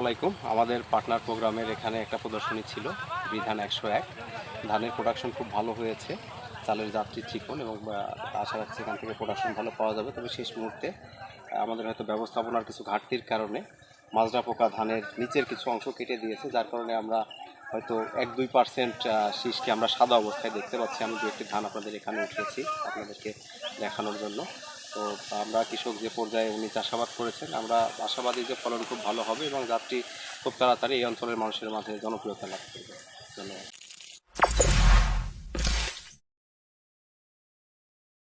আলাইকুম। আমাদের পার্টনার প্রোগ্রামের এখানে একটা প্রদর্শনী ছিল, বিধান একশো এক। ধানের প্রোডাকশন খুব ভালো হয়েছে। চালের যাত্রী চিকন এবং আশা রাখছি এখান থেকে প্রোডাকশন ভালো পাওয়া যাবে। তবে শেষ মুহূর্তে আমাদের হয়তো ব্যবস্থাপনার কিছু ঘাটতির কারণে মাজরা পোকা ধানের নিচের কিছু অংশ কেটে দিয়েছে, যার কারণে আমরা হয়তো এক দুই পার্সেন্ট শীষকে আমরা সাদা অবস্থায় দেখতে পাচ্ছি। আমি দু একটি ধান আপনাদের এখানে উঠিয়েছি আপনাদেরকে দেখানোর জন্য। তো আমরা কৃষক যে পর্যায়ে উনি চাষাবাদ করেছেন, আমরা আশাবাদী যে ফলন খুব ভালো হবে এবং যাত্রী খুব তাড়াতাড়ি এই অঞ্চলের মানুষের মাঝে জনপ্রিয়তা লাভ করবে। ধন্যবাদ।